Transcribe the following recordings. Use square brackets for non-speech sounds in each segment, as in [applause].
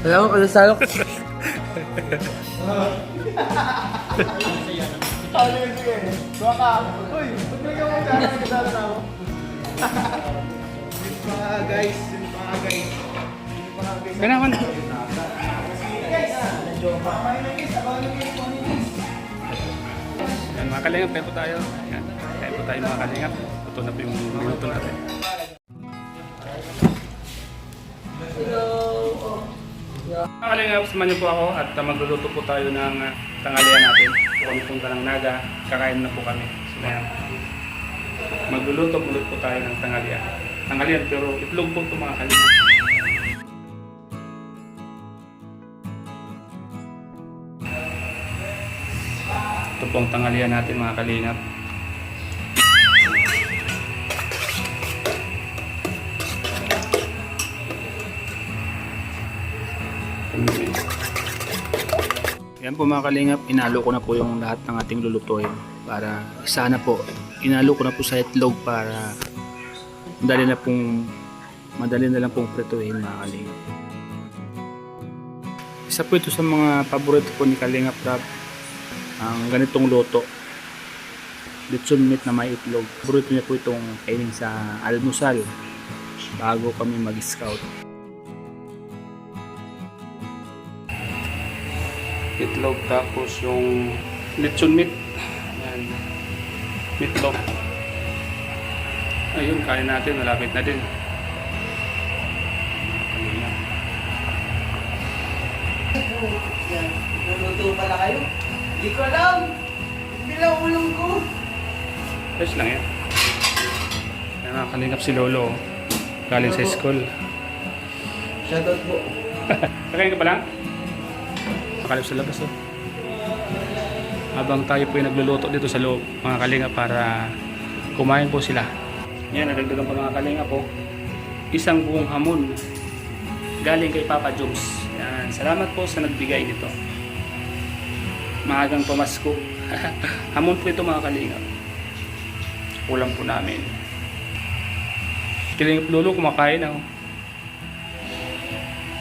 Alam mo, ano sa Ano yung sige? Tuwa ka. Uy, ba't may gawin ka? Nagkasala na ako. Yung mga guys, yung mga guys. Yung mga guys. Kaya naman. Guys. Yan mga kalingap, kaya po tayo. Yan, kaya po tayo mga kalingap. Ito na po yung minuto natin. Mga kalingap, samahan niyo po ako at uh, magluluto po tayo ng uh, tanghalian natin. Kami punta ng Naga, kakain na po kami. So, yan. Magluluto ulit po tayo ng tanghalian. Tanghalian pero itlog po ito mga kalingap. Ito po ang tanghalian natin mga kalingap. Yan po mga kalingap, inalo ko na po yung lahat ng ating lulutuin para sana po, inalo ko na po sa itlog para madali na pong madali na lang pong prituhin mga kalingap. Isa po ito sa mga paborito po ni Kalingap Rap ang ganitong luto. Litson meat na may itlog. Paborito niya po itong kainin sa almusal bago kami mag-scout. Itlog tapos yung litson meat. Yan. Meatloaf. Ayun, kain natin. Malapit na din. Luluto pala kayo? Hindi ko alam. Hindi lang ulam ko. Ayos lang yan. Yan nakakalingap si Lolo. oh. Galing sa school. Shoutout po. [laughs] Kakain ka pa lang? Nakalip sa labas oh. Habang tayo po yung nagluluto dito sa loob, mga kalinga, para kumain po sila. Yan, nadagdagan pa mga kalinga po. Isang buong hamon galing kay Papa Jones. Yan, salamat po sa nagbigay nito. Maagang pamasko. [laughs] hamon po ito mga kalinga. Ulam po namin. Kilingap lolo, kumakain ako.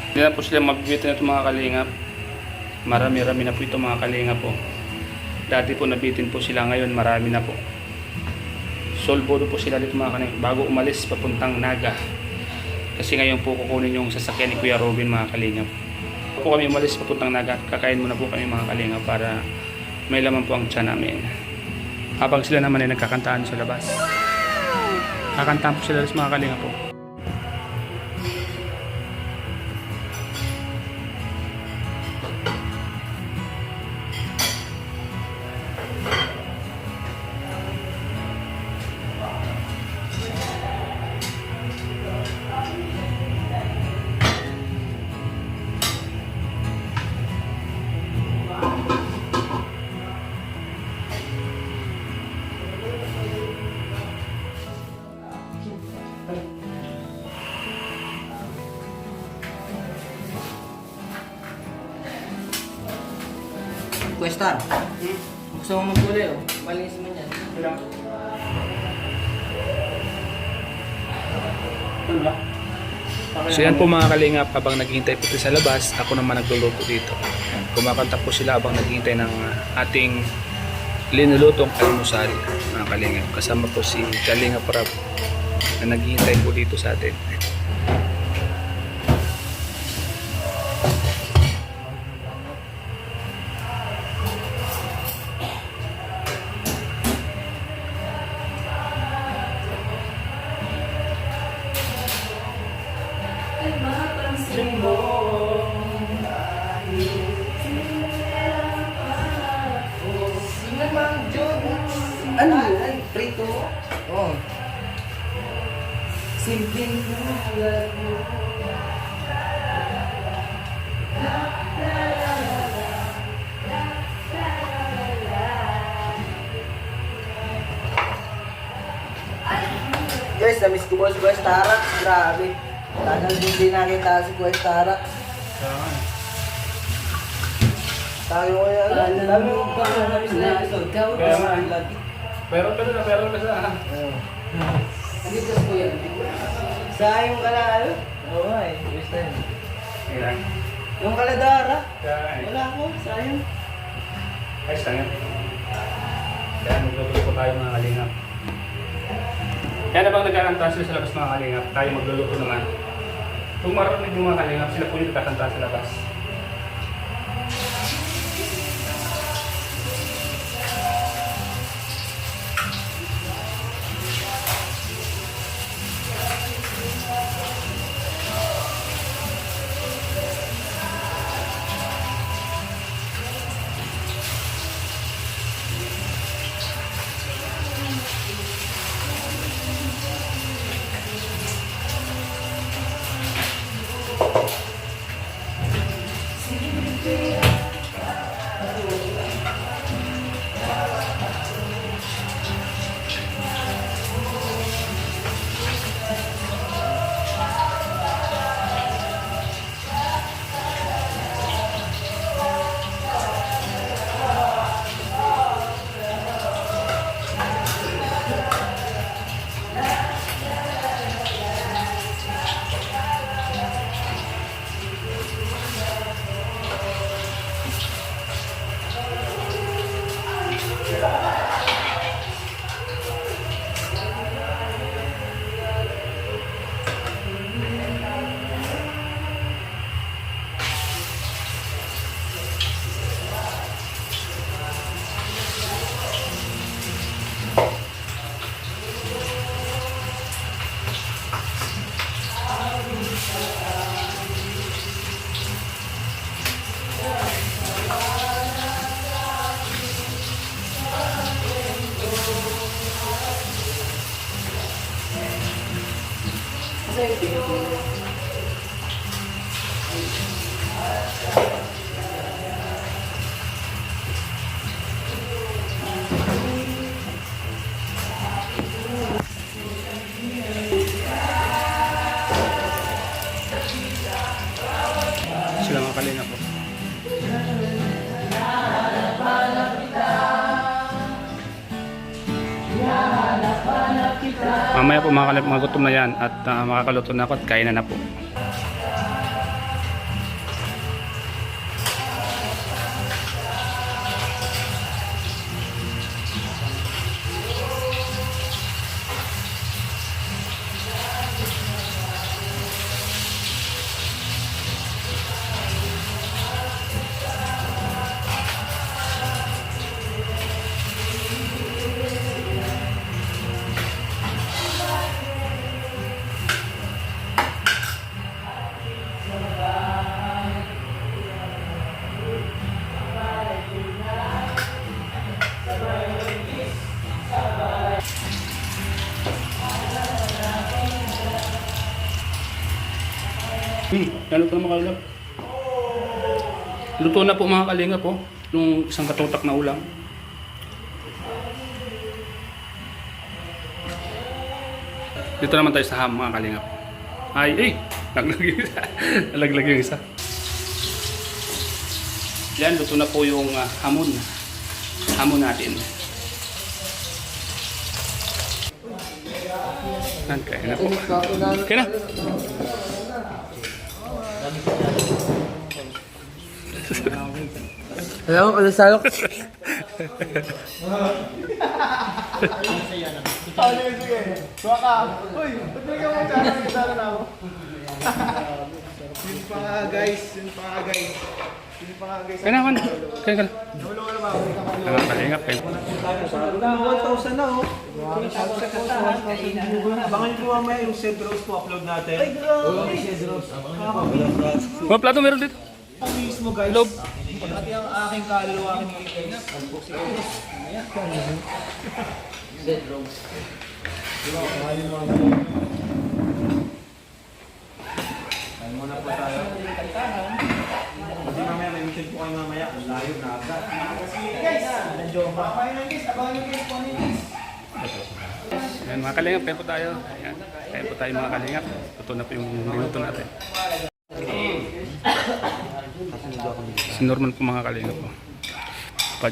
Hindi na po sila mabibitin na ito mga kalingap. Marami-rami na po ito mga kalingap po. Dati po nabitin po sila ngayon, marami na po. Solbodo po sila dito mga kalingap bago umalis papuntang Naga. Kasi ngayon po kukunin yung sasakyan ni Kuya Robin mga kalingap. Po kami umalis papuntang Naga kakain muna po kami mga kalingap para may laman po ang tiyan namin. Habang sila naman ay nagkakantaan sa labas. Kakantaan po sila sa mga kalingap po. Questar. Gusto mo magkulay oh. Malinis mo yan. So yan po mga kalingap, habang naghihintay po sa labas, ako naman nagluluto dito. Kumakanta po sila habang naghihintay ng uh, ating linulutong almusal mga kalingap. Kasama po si Kalingap Rab na naghihintay po dito sa atin. Simpleng nalag mo. Guys, na-miss ko po si Quest Tarax. Grabe. Tagal din din nakita si Quest Tarax. Tayo ko yan. Ang dami mo na-miss na. Kaya nga. Pero pero na pero na sa Sayang ka na ano? Oo nga eh. First time. Ayan. Yung kaladara. Kaya, Wala ko, sayang. ayos lang yan. Kaya magluluto po tayo mga kalingap. Kaya na bang nagkakanta sila sa labas mga kalingap, tayo magluluto naman. Kung marunong yung mga kalingap, sila po yung nagkakanta sa labas. Sila Mamaya po mga magutom na yan at uh, makakaluto na ako at kainan na po. Naluto na mga kalingap. Luto na po mga kalingap po. Yung isang katutak na ulam. Dito naman tayo sa ham mga kalingap. Ay, ay! Naglag yung [laughs] isa. Nalaglag yung isa. Yan, luto na po yung ah, hamon. Hamon natin. Yan, kaya na po. Kaya na. Alam mo, ano sige, sige. Kuha ka. Uy, ba't may gawa ka? Kasala na ako. Pa guys, yun pa guys. Kaya na, kaya na. Mga kalingap kayo. 1,000 na oh. Abangan nyo mamaya yung Sed Rose po upload natin. Ay, grabe! Sed Rose. Mga plato meron dito. Ang mismo guys. Loob. Pati ang aking kaluluwa aking guys. Bedroom. Kain muna po tayo. Mamaya mission po kayo mamaya. Ang layo na agad. Guys! Medyo makapain lang guys. Abangan nyo guys po ano guys. Ayan, mga kalingap, kaya po tayo. Ayan, kaya po tayo mga kalingap. Ito na po yung minuto natin. Si Norman po mga kalingap po. Pa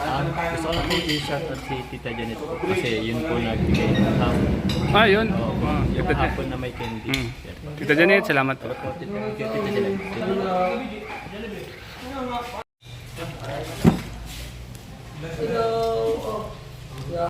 Ah, gusto ko lang po i-shout out si Tita Janet po kasi yun po nagbigay ng hapon. Ah, yun. Oo, Ah, yung Tita, hapon na may candy. Mm. Yan po. Tita Janet, salamat po. Salamat po, Tita Tita Janet. Thank you.